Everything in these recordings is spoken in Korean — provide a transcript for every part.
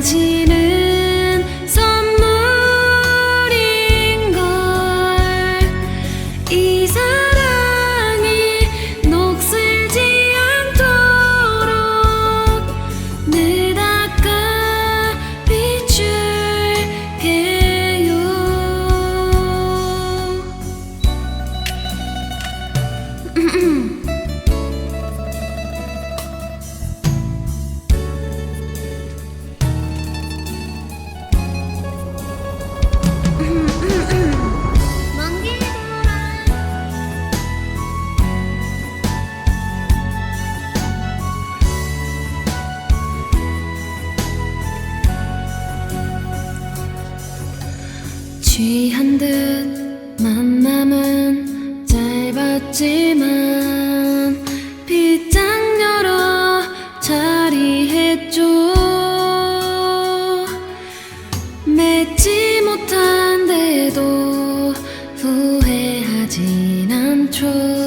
당신을 취한 듯 만남은 짧았지만 빗장 열어 자리했죠. 맺지 못한 데도 후회하진 않죠.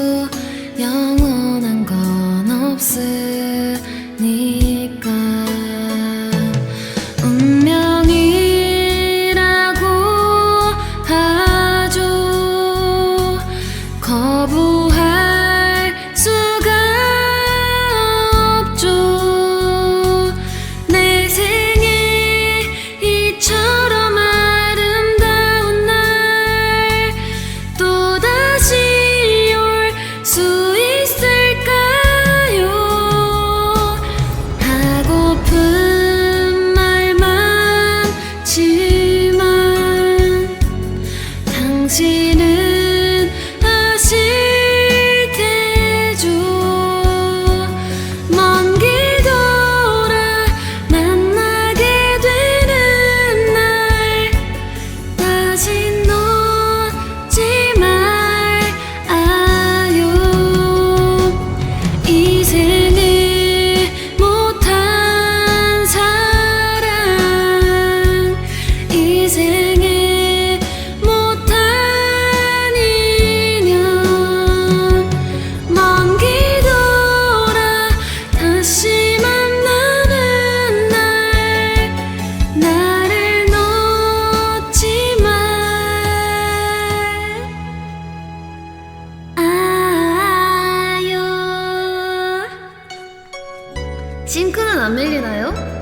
싱크는 안 밀리나요?